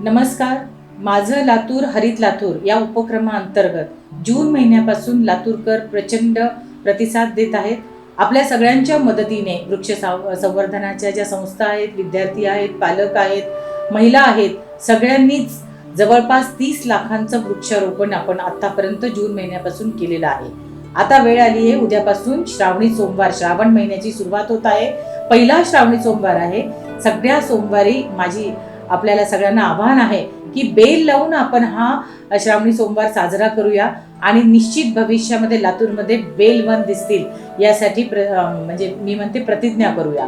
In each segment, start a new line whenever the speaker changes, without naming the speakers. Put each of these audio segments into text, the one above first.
नमस्कार माझं लातूर हरित लातूर या उपक्रमाअंतर्गत जून महिन्यापासून लातूरकर प्रचंड प्रतिसाद देत आहेत. आपल्या सगळ्यांच्या मदतीने वृक्ष साव- संवर्धनाच्या ज्या संस्था आहेत विद्यार्थी आहेत पालक आहेत महिला आहेत सगळ्यांनीच जवळपास तीस लाखांचं वृक्षारोपण आपण आतापर्यंत जून महिन्यापासून केलेलं आहे. आता वेळ आली आहे उद्यापासून श्रावणी सोमवार श्रावण महिन्याची सुरुवात होत आहे. पहिला श्रावणी सोमवार आहे. सगळ्या सोमवारी माझी आपल्याला सगळ्यांना आव्हान आहे की बेल लावून आपण हा श्रावणी सोमवार साजरा करूया आणि निश्चित भविष्यामध्ये लातूरमध्ये बेल वन दिसतील यासाठी प्र म्हणजे मी म्हणते प्रतिज्ञा करूया.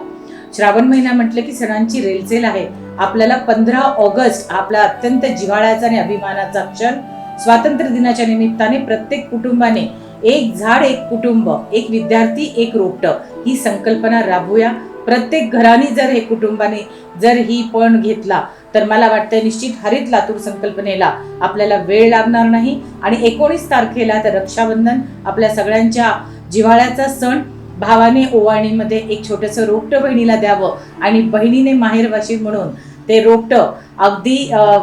श्रावण महिना म्हटलं की सणांची रेलचेल आहे. आपल्याला पंधरा ऑगस्ट आपला अत्यंत जिव्हाळ्याचा आणि अभिमानाचा क्षण. स्वातंत्र्य दिनाच्या निमित्ताने प्रत्येक कुटुंबाने एक झाड एक कुटुंब एक विद्यार्थी एक रोपटं ही संकल्पना राबवूया. प्रत्येक घराने जर हे कुटुंबाने जर ही पण घेतला तर मला वाटतं निश्चित हरित लातूर संकल्पनेला आपल्याला वेळ लागणार नाही. आणि एकोणीस तारखेला तर रक्षाबंधन आपल्या सगळ्यांच्या जिव्हाळ्याचा सण भावाने ओवाळणीमध्ये एक छोटंसं रोपटं बहिणीला द्यावं आणि बहिणीने माहेरवाशी म्हणून ते रोपटं अगदी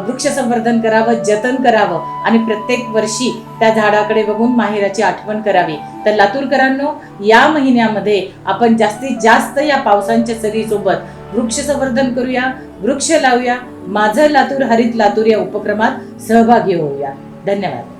वृक्ष संवर्धन करावं जतन करावं आणि प्रत्येक वर्षी त्या झाडाकडे बघून माहेराची आठवण करावी. तर लातूरकरांनो या महिन्यामध्ये आपण जास्तीत जास्त या पावसांच्या सरीसोबत वृक्ष संवर्धन करूया वृक्ष लावूया माझं लातूर हरित लातूर या उपक्रमात सहभागी होऊया. धन्यवाद.